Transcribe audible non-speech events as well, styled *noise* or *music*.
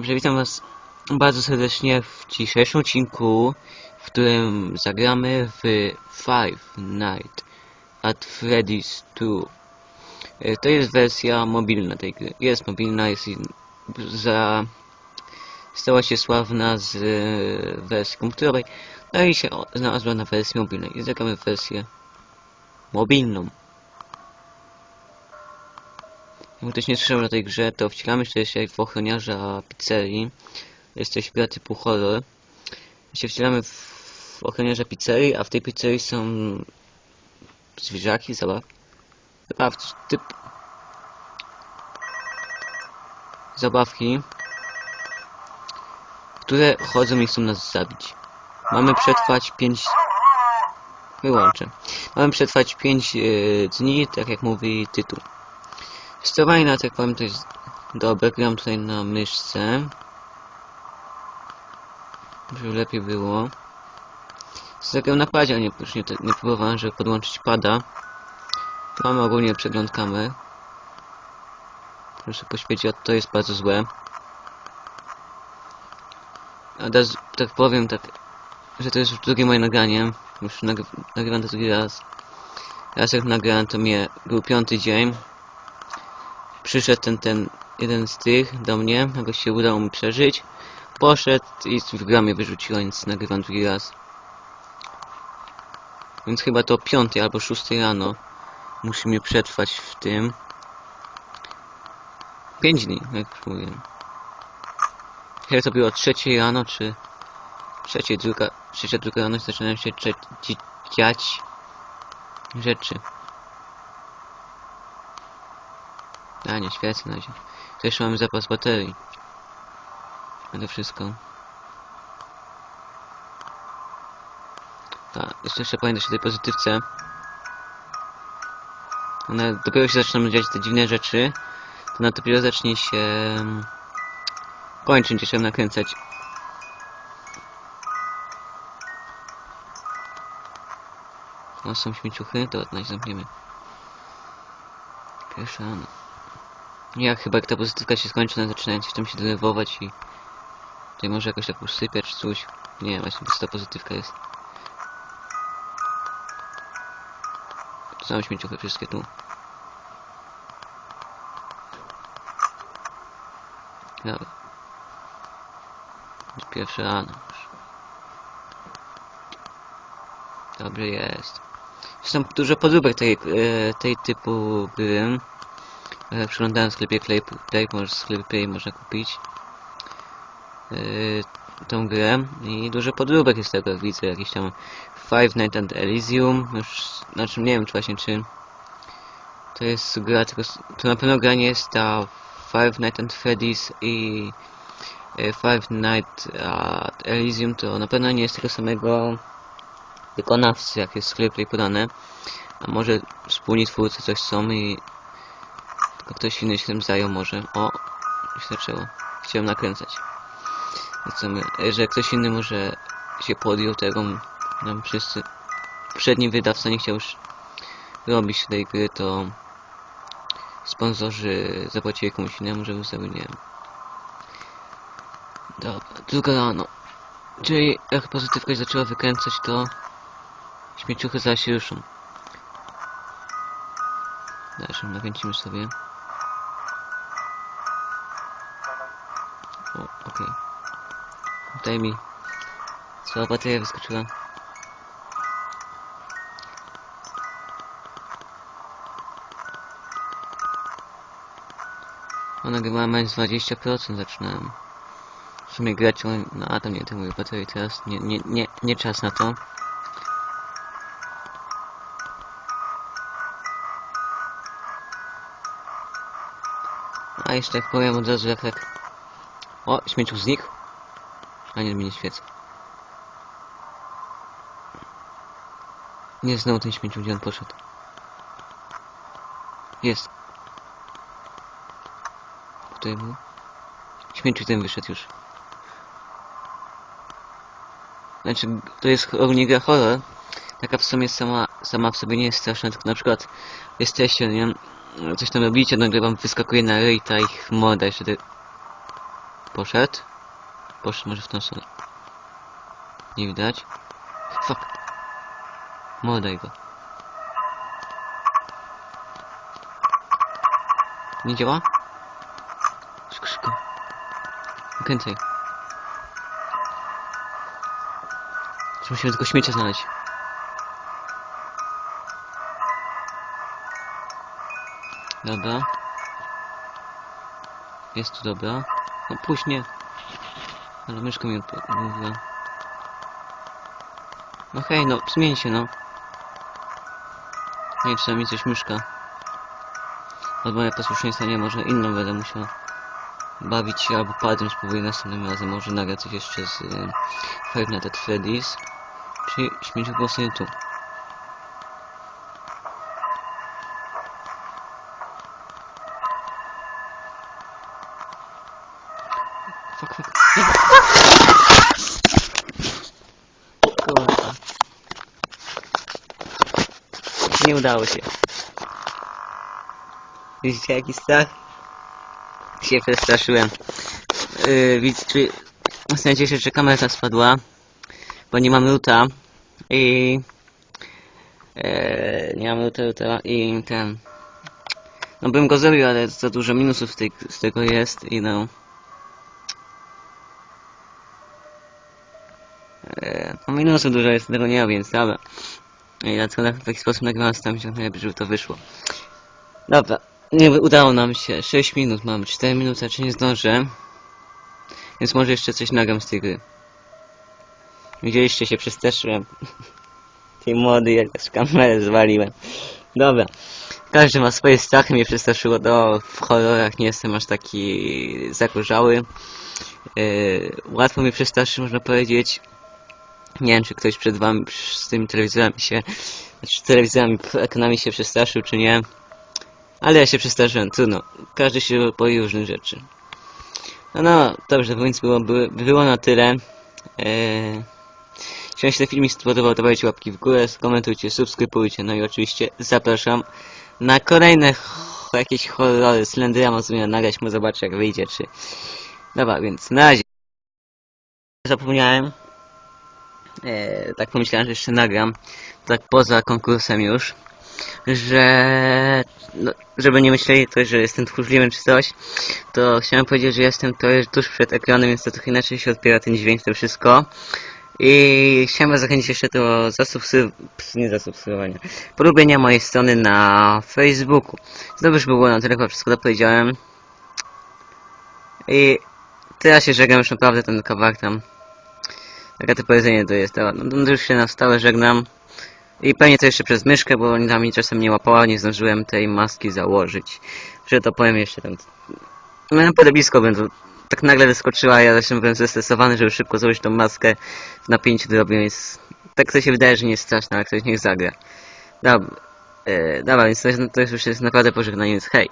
Dobrze, witam was bardzo serdecznie w dzisiejszym odcinku, w którym zagramy w Five Nights at Freddy's 2. E, To jest wersja mobilna tej gry. Jest mobilna, jest za... stała się sławna z e, wersji komputerowej, no i się znalazła na wersji mobilnej. I zagramy wersję mobilną. Jak ktoś nie słyszał o tej grze, to wcielamy się dzisiaj w ochroniarza pizzerii. Jest to gra typu horror. się wcielamy w ochroniarza pizzerii, a w tej pizzerii są zwierzaki, zabaw... zabawki, typ... Zabawki, które chodzą i chcą nas zabić. Mamy przetrwać 5... Wyłączę. Mamy przetrwać 5 dni, tak jak mówi tytuł. Sterowanie na powiem to jest dobre, gram tutaj na myszce. Żeby lepiej było. Zagram na padzie, a nie, nie, nie próbowałem, żeby podłączyć pada. Mamy ogólnie przegląd kamer. Proszę poświecić, to jest bardzo złe. A teraz, tak powiem, tak, że to jest już drugie moje nagranie. Już nagry nagrywam to drugi raz. Raz jak nagrałem, to mnie był piąty dzień przyszedł ten, ten jeden z tych do mnie, jakoś się udało mi przeżyć. Poszedł i w gra mnie wyrzuciło, więc nagrywam drugi raz. Więc chyba to piąty albo szósty rano musimy przetrwać w tym. Pięć dni, jak już. Chyba to było trzeciej rano, czy trzeciej, druga, trzecia, druga rano zaczynają się dziać rzeczy. A nie, świecę na razie. Jeszcze mamy zapas baterii. A to wszystko. A, jeszcze jeszcze pamiętać tej pozytywce. One dopiero się zaczną dziać te dziwne rzeczy. To ona dopiero zacznie się... mm, kończyć, trzeba nakręcać. O, są śmieciuchy, to od nas zamkniemy. Pierwsza rano. Ja chyba jak ta pozytywka się skończy, one zaczynają coś tam się denerwować i... Tutaj może jakoś tak usypia czy coś. Nie, właśnie ta pozytywka jest. Same śmieciuchy wszystkie tu. Dobra. Pierwsze rano już. Dobry jest. Są dużo podróbek tej, e, tej typu gry. E, Przeglądałem w sklepie Play, Play, w sklepie Play można kupić yy, tą grę i dużo podróbek jest tego, widzę, jakieś tam Five Nights at Elysium, już, znaczy nie wiem czy właśnie czy to jest gra, tylko to na pewno gra nie jest ta Five Nights at Freddy's i e, Five Nights at Elysium, to na pewno nie jest tego samego wykonawcy, jak jest w sklepie Play podane, a może wspólni twórcy coś są i tylko ktoś inny się tym zajął może. O, już zaczęło. Chciałem nakręcać. Że ktoś inny może się podjął tego, nam wszyscy. Przedni wydawca nie chciał już robić tej gry, to sponsorzy zapłacili komuś innemu, żeby zrobił, nie wiem. Dobra, druga rano. Czyli jak pozytywka zaczęła wykręcać, to śmieciuchy zaś ruszą. Dalszą nakręcimy sobie. O, okej. Daj mi. Cała bateria wyskoczyła. Ona chyba mając 20% zaczynałem. W sumie grać no a to nie, to mówię baterii teraz. Nie, nie, nie, nie czas na to. A jeszcze powiem od razu tak... O, śmieciu znikł. A nie, mi nie świecę. Nie znowu ten śmieciu, gdzie on poszedł. Jest. Tutaj był. Śmieciu ten wyszedł już. Znaczy, to jest ogólnie gra horror. Taka w sumie sama, sama w sobie nie jest straszna, tylko na przykład jesteście, nie wiem, coś tam robicie, nagle wam wyskakuje na ryj ta ich morda, jeszcze. Poszedł. Poszedł może w tą stronę. Nie widać. Fuck. Mordaj go. Nie działa? Szybko, szybko. Kręcaj. Musimy tylko śmiecia znaleźć. Dobra. Jest tu dobra. No pójdź nie. Ale myszka mi odmówiła. No hej, no zmień się no. Nie, przynajmniej coś myszka. Ja posłuszeństwa nie, może inną będę musiał bawić się, albo padem spróbuję następnym razem, może nagrać coś jeszcze z y, Five Nights at Freddy's. Czyli śmieć głosy tu. Fuck, fuck. Kurwa. Nie udało się. Widzicie jaki strach? Się przestraszyłem. Yy, widzicie, czy... Ostatnio cieszę, że kamera spadła. Bo nie mamy luta. I... Eee, nie mamy luta, luta i ten... No bym go zrobił, ale za dużo minusów tej, z tego jest i no... Eee, no minusów dużo jest, tego nie ma, więc dobra. I dlatego w taki sposób nagrywam, staram się najlepiej, żeby to wyszło. Dobra, nie udało nam się. 6 minut mam, 4 minuty, czy nie zdążę. Więc może jeszcze coś nagram z tej gry. Widzieliście się, przestraszyłem. *laughs* Tej młody, jak z kamerę zwaliłem. Dobra. Każdy ma swoje strachy, mnie przestraszyło. Do w horrorach nie jestem aż taki zakurzały. Yy, łatwo mnie przestraszy, można powiedzieć. Nie wiem, czy ktoś przed wami z tymi telewizorami się, znaczy telewizorami, ekranami się przestraszył, czy nie. Ale ja się przestraszyłem, trudno. Każdy się boi różnych rzeczy. No, no, dobrze, więc było, by, było na tyle. Eee, jeśli się ten filmik spodobał, to dajcie łapki w górę, komentujcie, subskrybujcie, no i oczywiście zapraszam na kolejne ch- jakieś horrory Slenderama zmienia nagrać, mu zobaczę jak wyjdzie, czy... Dobra, więc na razie. Zapomniałem. Eee, tak pomyślałem, że jeszcze nagram, tak poza konkursem już, że no, żeby nie myśleli to, że jestem tchórzliwym czy coś, to chciałem powiedzieć, że jestem to tuż przed ekranem, więc to trochę inaczej się odbiera ten dźwięk, to wszystko. I chciałem was zachęcić jeszcze do zasubskrybowania, polubienia mojej strony na Facebooku. Dobrze by było na tyle, chyba wszystko dopowiedziałem. I teraz się żegnam już naprawdę ten kawałek tam. Takie to powiedzenie to jest, dobra, no to już się na stałe żegnam. I pewnie to jeszcze przez myszkę, bo ona mi czasem nie łapała, nie zdążyłem tej maski założyć. Że to powiem jeszcze tam. No naprawdę blisko będę. Tak nagle wyskoczyła, ja zresztą byłem zestresowany, żeby szybko zrobić tą maskę w napięciu zrobię, więc tak to się wydaje, że nie jest straszne, ale ktoś niech zagra. Dobra, e, dobra więc to, jest, to już jest naprawdę pożegnanie, więc hej.